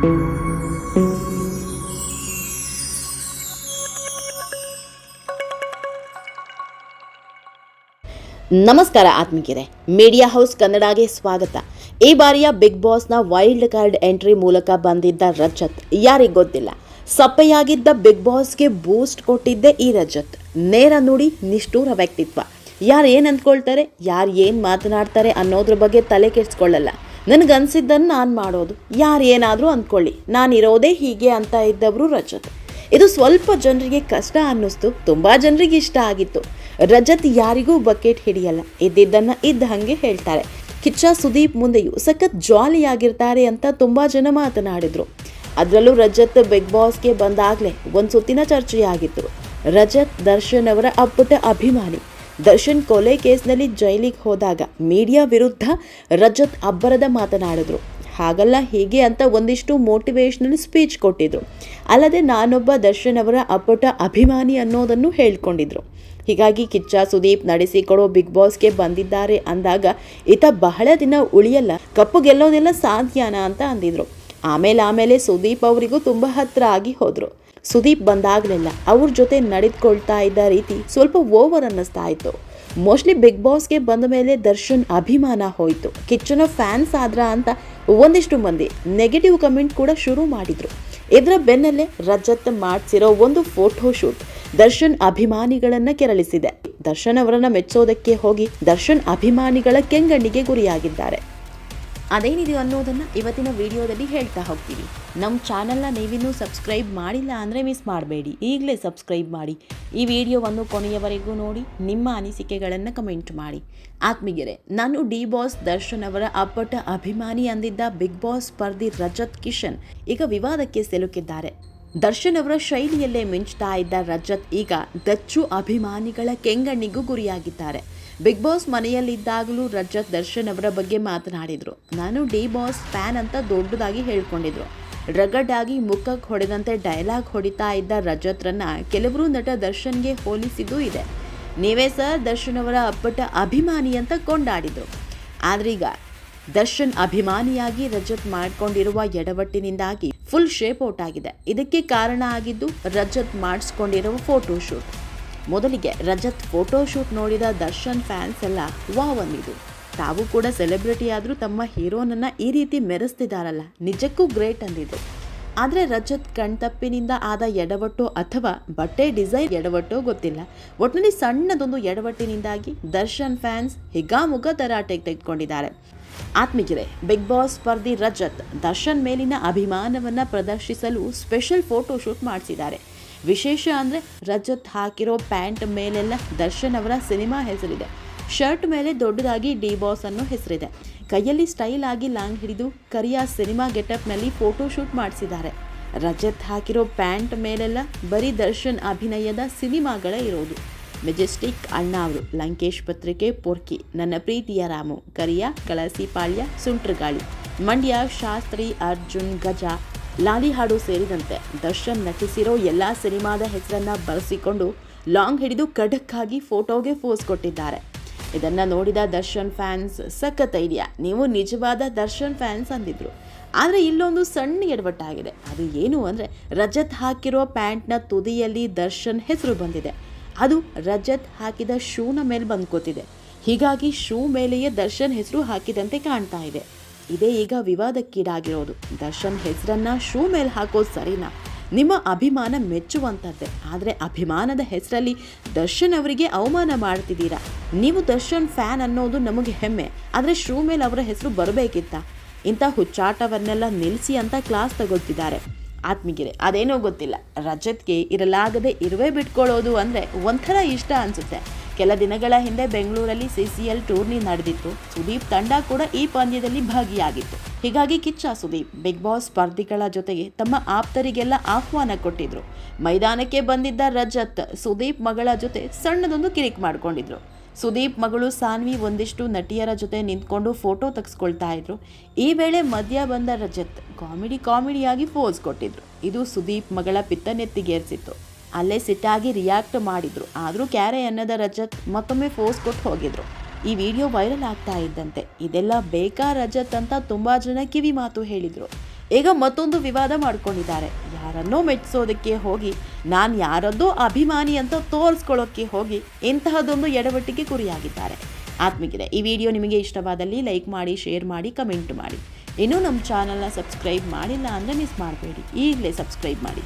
ನಮಸ್ಕಾರ ಆತ್ಮಿಕರೇ media house ಕನ್ನಡಗೆ ಸ್ವಾಗತ. ಈ ಬಾರಿಯ ಬಿಗ್ ಬಾಸ್ನ ವೈಲ್ಡ್ ಕಾರ್ಡ್ ಎಂಟ್ರಿ ಮೂಲಕ ಬಂದಿದ್ದ ರಜತ್, ಯಾರಿಗೆ ಗೊತ್ತಿಲ್ಲ. ಸಪ್ಪೆಯಾಗಿದ್ದ ಬಿಗ್ ಬಾಸ್ಗೆ ಬೂಸ್ಟ್ ಕೊಟ್ಟಿದ್ದೆ ಈ ರಜತ್. ನೇರ ನುಡಿ, ನಿಷ್ಠೂರ ವ್ಯಕ್ತಿತ್ವ. ಯಾರು ಏನು ಅಂದ್ಕೊಳ್ತಾರೆ, ಯಾರು ಏನು ಮಾತನಾಡ್ತಾರೆ ಅನ್ನೋದ್ರ ಬಗ್ಗೆ ತಲೆ ಕೆಡಿಸ್ಕೊಳ್ಳಲ್ಲ. ನನಗನ್ಸಿದ್ದನ್ನು ನಾನು ಮಾಡೋದು. ಯಾರು ಏನಾದರೂ ಅಂದ್ಕೊಳ್ಳಿ. ನಾನಿರೋದೇ ಹೀಗೆ ಅಂತ ಇದ್ದವರು ರಜತ್. ಇದು ಸ್ವಲ್ಪ ಜನರಿಗೆ ಕಷ್ಟ ಅನ್ನಿಸ್ತು. ತುಂಬ ಜನರಿಗೆ ಇಷ್ಟ ಆಗಿತ್ತು. ರಜತ್ ಯಾರಿಗೂ ಬಕೆಟ್ ಹಿಡಿಯಲ್ಲ. ಇದ್ದಿದ್ದನ್ನು ಇದ್ದ ಹಾಗೆ ಹೇಳ್ತಾರೆ. ಕಿಚ್ಚ ಸುದೀಪ್ ಮುಂದೆಯೂ ಸಖತ್ ಜಾಲಿಯಾಗಿರ್ತಾರೆ ಅಂತ ತುಂಬ ಜನ ಮಾತನಾಡಿದರು. ಅದರಲ್ಲೂ ರಜತ್ ಬಿಗ್ ಬಾಸ್ಗೆ ಬಂದಾಗಲೇ ಒಂದು ಸುತ್ತಿನ ಚರ್ಚೆಯಾಗಿತ್ತು. ರಜತ್ ದರ್ಶನ್ ಅವರ ಅಪ್ಪಟ ಅಭಿಮಾನಿ. ದರ್ಶನ್ ಕೊಲೆ ಕೇಸ್ನಲ್ಲಿ ಜೈಲಿಗೆ ಹೋದಾಗ ಮೀಡಿಯಾ ವಿರುದ್ಧ ರಜತ್ ಅಬ್ಬರದ ಮಾತನಾಡಿದ್ರು. ಹಾಗಲ್ಲ, ಹೀಗೆ ಅಂತ ಒಂದಿಷ್ಟು ಮೋಟಿವೇಶ್ನಲ್ ಸ್ಪೀಚ್ ಕೊಟ್ಟಿದ್ರು. ಅಲ್ಲದೆ ನಾನೊಬ್ಬ ದರ್ಶನ್ ಅವರ ಅಪ್ಪಟ ಅಭಿಮಾನಿ ಅನ್ನೋದನ್ನು ಹೇಳ್ಕೊಂಡಿದ್ರು. ಹೀಗಾಗಿ ಕಿಚ್ಚ ಸುದೀಪ್ ನಡೆಸಿಕೊಡೋ ಬಿಗ್ ಬಾಸ್ಗೆ ಬಂದಿದ್ದಾರೆ ಅಂದಾಗ ಈತ ಬಹಳ ದಿನ ಉಳಿಯಲ್ಲ, ಕಪ್ಪು ಗೆಲ್ಲೋದೆಲ್ಲ ಸಾಧ್ಯನಾ? ಅಂತ ಅಂದಿದ್ರು. ಆಮೇಲೆ ಆಮೇಲೆ ಸುದೀಪ್ ಅವರಿಗೂ ತುಂಬ ಹತ್ರ ಆಗಿ ಹೋದ್ರು. ಸುದೀಪ್ ಬಂದಾಗಲೆಲ್ಲ. ಅವ್ರ ಜೊತೆ ನಡೆದುಕೊಳ್ತಾ ಇದ್ದ ರೀತಿ ಸ್ವಲ್ಪ ಓವರ್ ಅನ್ನಿಸ್ತಾ ಇತ್ತು. ಮೋಸ್ಟ್ಲಿ ಬಿಗ್ ಬಾಸ್ಗೆ ಬಂದ ಮೇಲೆ ದರ್ಶನ್ ಅಭಿಮಾನ ಹೋಯಿತು. ಕಿಚ್ಚನ ಫ್ಯಾನ್ಸ್ ಆದ್ರ ಅಂತ ಒಂದಿಷ್ಟು ಮಂದಿ ನೆಗೆಟಿವ್ ಕಮೆಂಟ್ ಕೂಡ ಶುರು ಮಾಡಿದ್ರು. ಇದರ ಬೆನ್ನಲ್ಲೇ ರಜತ್ ಮಾಡಿಸಿರೋ ಒಂದು ಫೋಟೋ ಶೂಟ್ ದರ್ಶನ್ ಅಭಿಮಾನಿಗಳನ್ನು ಕೆರಳಿಸಿದೆ. ದರ್ಶನ್ ಅವರನ್ನ ಮೆಚ್ಚೋದಕ್ಕೆ ಹೋಗಿ ದರ್ಶನ್ ಅಭಿಮಾನಿಗಳ ಕೆಂಗಣ್ಣಿಗೆ ಗುರಿಯಾಗಿದ್ದಾರೆ. ಅದೇನಿದೆ ಅನ್ನೋದನ್ನು ಇವತ್ತಿನ ವಿಡಿಯೋದಲ್ಲಿ ಹೇಳ್ತಾ ಹೋಗ್ತೀವಿ. ನಮ್ಮ ಚಾನಲ್ನ ನೀವಿನ್ನೂ ಸಬ್ಸ್ಕ್ರೈಬ್ ಮಾಡಿಲ್ಲ ಅಂದರೆ ಮಿಸ್ ಮಾಡಬೇಡಿ. ಈಗಲೇ ಸಬ್ಸ್ಕ್ರೈಬ್ ಮಾಡಿ. ಈ ವಿಡಿಯೋವನ್ನು ಕೊನೆಯವರೆಗೂ ನೋಡಿ, ನಿಮ್ಮ ಅನಿಸಿಕೆಗಳನ್ನು ಕಮೆಂಟ್ ಮಾಡಿ. ಆತ್ಮೀಗೆರೆ ನಾನು ಡಿ ಬಾಸ್ ದರ್ಶನ್ ಅವರ ಅಪ್ಪಟ ಅಭಿಮಾನಿ ಅಂದಿದ್ದ ಬಿಗ್ ಬಾಸ್ ಸ್ಪರ್ಧಿ ರಜತ್ ಕಿಶನ್ ಈಗ ವಿವಾದಕ್ಕೆ ಸಿಲುಕಿದ್ದಾರೆ. ದರ್ಶನ್ ಅವರ ಶೈಲಿಯಲ್ಲೇ ಮಿಂಚ್ತಾ ಇದ್ದ ರಜತ್ ಈಗ ದಚ್ಚು ಅಭಿಮಾನಿಗಳ ಕೆಂಗಣ್ಣಿಗೂ ಗುರಿಯಾಗಿದ್ದಾರೆ. ಬಿಗ್ ಬಾಸ್ ಮನೆಯಲ್ಲಿದ್ದಾಗಲೂ ರಜತ್ ದರ್ಶನ್ ಅವರ ಬಗ್ಗೆ ಮಾತನಾಡಿದರು. ನಾನು ಡಿ ಬಾಸ್ ಫ್ಯಾನ್ ಅಂತ ದೊಡ್ಡದಾಗಿ ಹೇಳ್ಕೊಂಡಿದ್ರು. ರಗಡ್ ಆಗಿ ಮುಖಕ್ಕೆ ಹೊಡೆದಂತೆ ಡೈಲಾಗ್ ಹೊಡಿತಾ ಇದ್ದ ರಜತ್ರನ್ನ ಕೆಲವರು ನಟ ದರ್ಶನ್ಗೆ ಹೋಲಿಸಿದ್ದು ಇದೆ. ನೀವೇ ಸರ್ ದರ್ಶನ್ ಅವರ ಅಪ್ಪಟ ಅಭಿಮಾನಿ ಅಂತ ಕೊಂಡಾಡಿದ್ರು. ಆದ್ರೀಗ ದರ್ಶನ್ ಅಭಿಮಾನಿಯಾಗಿ ರಜತ್ ಮಾಡ್ಕೊಂಡಿರುವ ಎಡವಟ್ಟಿನಿಂದಾಗಿ ಫುಲ್ ಶೇಪ್ ಔಟ್ ಆಗಿದೆ. ಇದಕ್ಕೆ ಕಾರಣ ಆಗಿದ್ದು ರಜತ್ ಮಾಡಿಸ್ಕೊಂಡಿರುವ ಫೋಟೋ ಶೂಟ್ ಮೊದಲಿಗೆ ರಜತ್ ಫೋಟೋಶೂಟ್ ನೋಡಿದ ದರ್ಶನ್ ಫ್ಯಾನ್ಸ್ ಎಲ್ಲ, ವಾವ್ ಅಂದಿದ್ದು ತಾವು ಕೂಡ ಸೆಲೆಬ್ರಿಟಿ ಆದರೂ ತಮ್ಮ ಹೀರೋನನ್ನು ಈ ರೀತಿ ಮೆರೆಸ್ತಿದ್ದಾರಲ್ಲ ನಿಜಕ್ಕೂ ಗ್ರೇಟ್ ಅಂದಿದ್ರು ಆದರೆ ರಜತ್ ಕಣ್ತಪ್ಪಿನಿಂದ ಆದ ಎಡವಟ್ಟು ಅಥವಾ ಬಟ್ಟೆ ಡಿಸೈನ್ ಎಡವಟ್ಟು ಗೊತ್ತಿಲ್ಲ. ಒಟ್ಟಿನಲ್ಲಿ ಸಣ್ಣದೊಂದು ಎಡವಟ್ಟಿನಿಂದಾಗಿ ದರ್ಶನ್ ಫ್ಯಾನ್ಸ್ ಹಿಗಾಮುಗ ತರಾಟೆಗೆ ತೆಗೆದುಕೊಂಡಿದ್ದಾರೆ. ಆತ್ಮಿಕರೇ ಬಿಗ್ ಬಾಸ್ ಸ್ಪರ್ಧಿ ರಜತ್ ದರ್ಶನ್ ಮೇಲಿನ ಅಭಿಮಾನವನ್ನು ಪ್ರದರ್ಶಿಸಲು ಸ್ಪೆಷಲ್ ಫೋಟೋಶೂಟ್ ಮಾಡಿಸಿದ್ದಾರೆ. ವಿಶೇಷ ಅಂದರೆ ರಜತ್ ಹಾಕಿರೋ ಪ್ಯಾಂಟ್ ಮೇಲೆಲ್ಲ ದರ್ಶನ್ ಅವರ ಸಿನಿಮಾ ಹೆಸರಿದೆ. ಶರ್ಟ್ ಮೇಲೆ ದೊಡ್ಡದಾಗಿ ಡಿ ಬಾಸ್ ಅನ್ನೋ ಹೆಸರಿದೆ. ಕೈಯಲ್ಲಿ ಸ್ಟೈಲ್ ಆಗಿ ಲಾಂಗ್ ಹಿಡಿದು ಕರಿಯ ಸಿನಿಮಾ ಗೆಟಪ್ನಲ್ಲಿ ಫೋಟೋ ಶೂಟ್ ಮಾಡಿಸಿದ್ದಾರೆ. ರಜತ್ ಹಾಕಿರೋ ಪ್ಯಾಂಟ್ ಮೇಲೆಲ್ಲ ಬರೀ ದರ್ಶನ್ ಅಭಿನಯದ ಸಿನಿಮಾಗಳೇ ಇರೋದು. ಮೆಜೆಸ್ಟಿಕ್ ಅಣ್ಣ ಅವರು ಲಂಕೇಶ್ ಪತ್ರಿಕೆ, ಪೊರ್ಕಿ, ನನ್ನ ಪ್ರೀತಿಯ ರಾಮು, ಕರಿಯ ಕಳಸಿಪಾಳ್ಯ ಸುಂಟ್ರಗಾಳಿ. ಮಂಡ್ಯ ಶಾಸ್ತ್ರಿ ಅರ್ಜುನ್ ಗಜ ಲಾಲಿ ಹಾಡು ಸೇರಿದಂತೆ ದರ್ಶನ್ ನಟಿಸಿರೋ ಎಲ್ಲ ಸಿನಿಮಾದ ಹೆಸರನ್ನ ಬಳಸಿಕೊಂಡು ಲಾಂಗ್ ಹಿಡಿದು ಖಡಕ್ಕಾಗಿ ಫೋಟೋಗೆ ಫೋಸ್ ಕೊಟ್ಟಿದ್ದಾರೆ. ಇದನ್ನ ನೋಡಿದ ದರ್ಶನ್ ಫ್ಯಾನ್ಸ್, ಸಖತ್ ಐಡಿಯಾ. ನೀವು ನಿಜವಾದ ದರ್ಶನ್ ಫ್ಯಾನ್ಸ್ ಅಂದಿದ್ರು. ಆದರೆ ಇಲ್ಲೊಂದು ಸಣ್ಣ ಎಡವಟ್ಟಾಗಿದೆ. ಅದು ಏನು ಅಂದರೆ ರಜತ್ ಹಾಕಿರೋ ಪ್ಯಾಂಟ್ನ ತುದಿಯಲ್ಲಿ ದರ್ಶನ್ ಹೆಸರು ಬಂದಿದೆ. ಅದು ರಜತ್ ಹಾಕಿದ ಶೂನ ಮೇಲೆ ಬಂದ್ಕೋತಿದೆ. ಹೀಗಾಗಿ ಶೂ ಮೇಲೆಯೇ ದರ್ಶನ್ ಹೆಸರು ಹಾಕಿದಂತೆ ಕಾಣ್ತಾ ಇದೆ. ಇದೇ ಈಗ ವಿವಾದಕ್ಕೀಡಾಗಿರೋದು. ದರ್ಶನ್ ಹೆಸರನ್ನ ಶೂ ಮೇಲೆ ಹಾಕೋದು ಸರಿನಾ? ನಿಮ್ಮ ಅಭಿಮಾನ ಮೆಚ್ಚುವಂಥದ್ದೇ ಆದರೆ ಅಭಿಮಾನದ ಹೆಸರಲ್ಲಿ ದರ್ಶನ್ ಅವರಿಗೆ ಅವಮಾನ ಮಾಡ್ತಿದ್ದೀರಾ? ನೀವು ದರ್ಶನ್ ಫ್ಯಾನ್ ಅನ್ನೋದು ನಮಗೆ ಹೆಮ್ಮೆ. ಆದರೆ ಶೂ ಮೇಲೆ ಅವರ ಹೆಸರು ಬರಬೇಕಿತ್ತ? ಇಂಥ ಹುಚ್ಚಾಟವನ್ನೆಲ್ಲ ನಿಲ್ಲಿಸಿ ಅಂತ ಕ್ಲಾಸ್ ತಗೊಳ್ತಿದ್ದಾರೆ. ಆತ್ಮಿಗಿರೆ, ಅದೇನೋ ಗೊತ್ತಿಲ್ಲ. ರಜತ್ಗೆ ಇರಲಾಗದೆ ಇರುವೆ ಬಿಟ್ಕೊಳ್ಳೋದು ಅಂದರೆ ಒಂಥರ ಇಷ್ಟ ಅನಿಸುತ್ತೆ. ಕೆಲ ದಿನಗಳ ಹಿಂದೆ ಬೆಂಗಳೂರಲ್ಲಿ ಸಿಸಿಎಲ್ ಟೂರ್ನಿ ನಡೆದಿತ್ತು. ಸುದೀಪ್ ತಂಡ ಕೂಡ ಈ ಪಂದ್ಯದಲ್ಲಿ ಭಾಗಿಯಾಗಿತ್ತು. ಹೀಗಾಗಿ ಕಿಚ್ಚ ಸುದೀಪ್, ಬಿಗ್ ಬಾಸ್ ಸ್ಪರ್ಧಿಗಳ ಜೊತೆಗೆ ತಮ್ಮ ಆಪ್ತರಿಗೆಲ್ಲ ಆಹ್ವಾನ ಕೊಟ್ಟಿದ್ರು. ಮೈದಾನಕ್ಕೆ ಬಂದಿದ್ದ ರಜತ್, ಸುದೀಪ್ ಮಗಳ ಜೊತೆ ಸಣ್ಣದೊಂದು ಕಿರಿಕ್ ಮಾಡಿಕೊಂಡಿದ್ರು. ಸುದೀಪ್ ಮಗಳು ಸಾನ್ವಿ ಒಂದಿಷ್ಟು ನಟಿಯರ ಜೊತೆ ನಿಂತ್ಕೊಂಡು ಫೋಟೋ ತೆಗೆಸ್ಕೊಳ್ತಾ ಇದ್ರು. ಈ ವೇಳೆ ಮಧ್ಯ ಬಂದ ರಜತ್, ಕಾಮಿಡಿ ಕಾಮಿಡಿಯಾಗಿ ಫೋಸ್ ಕೊಟ್ಟಿದ್ರು. ಇದು ಸುದೀಪ್ ಮಗಳ ಪಿತ್ತನೆತ್ತಿಗೇರಿಸಿತ್ತು ಅಲ್ಲೇ ಸಿಟ್ಟಾಗಿ ರಿಯಾಕ್ಟ್ ಮಾಡಿದ್ರು. ಆದರೂ ಕ್ಯಾರೆ ಅನ್ನದ ರಜತ್ ಮತ್ತೊಮ್ಮೆ ಫೋರ್ಸ್ ಕೊಟ್ಟು ಹೋಗಿದ್ರು. ಈ ವಿಡಿಯೋ ವೈರಲ್ ಆಗ್ತಾ ಇದ್ದಂತೆ. ಇದೆಲ್ಲ ಬೇಕಾ ರಜತ್ ಅಂತ ತುಂಬಾ ಜನ ಕಿವಿ ಮಾತು ಹೇಳಿದರು. ಈಗ ಮತ್ತೊಂದು ವಿವಾದ ಮಾಡ್ಕೊಂಡಿದ್ದಾರೆ. ಯಾರನ್ನೋ ಮೆಚ್ಚಿಸೋದಕ್ಕೆ ಹೋಗಿ, ನಾನು ಯಾರದ್ದೋ ಅಭಿಮಾನಿ ಅಂತ ತೋರಿಸ್ಕೊಳ್ಳೋಕ್ಕೆ ಹೋಗಿ ಇಂತಹದೊಂದು ಎಡವಟ್ಟಿಗೆ ಗುರಿಯಾಗಿದ್ದಾರೆ. ಆತ್ಮಿಗಿದೆ ಈ ವಿಡಿಯೋ ನಿಮಗೆ ಇಷ್ಟವಾದಲ್ಲಿ ಲೈಕ್ ಮಾಡಿ ಶೇರ್ ಮಾಡಿ ಕಮೆಂಟ್ ಮಾಡಿ. ಇನ್ನೂ ನಮ್ಮ ಚಾನಲ್ನ ಸಬ್ಸ್ಕ್ರೈಬ್ ಮಾಡಿಲ್ಲ ಅಂದರೆ ಮಿಸ್ ಮಾಡಬೇಡಿ. ಈಗಲೇ ಸಬ್ಸ್ಕ್ರೈಬ್ ಮಾಡಿ.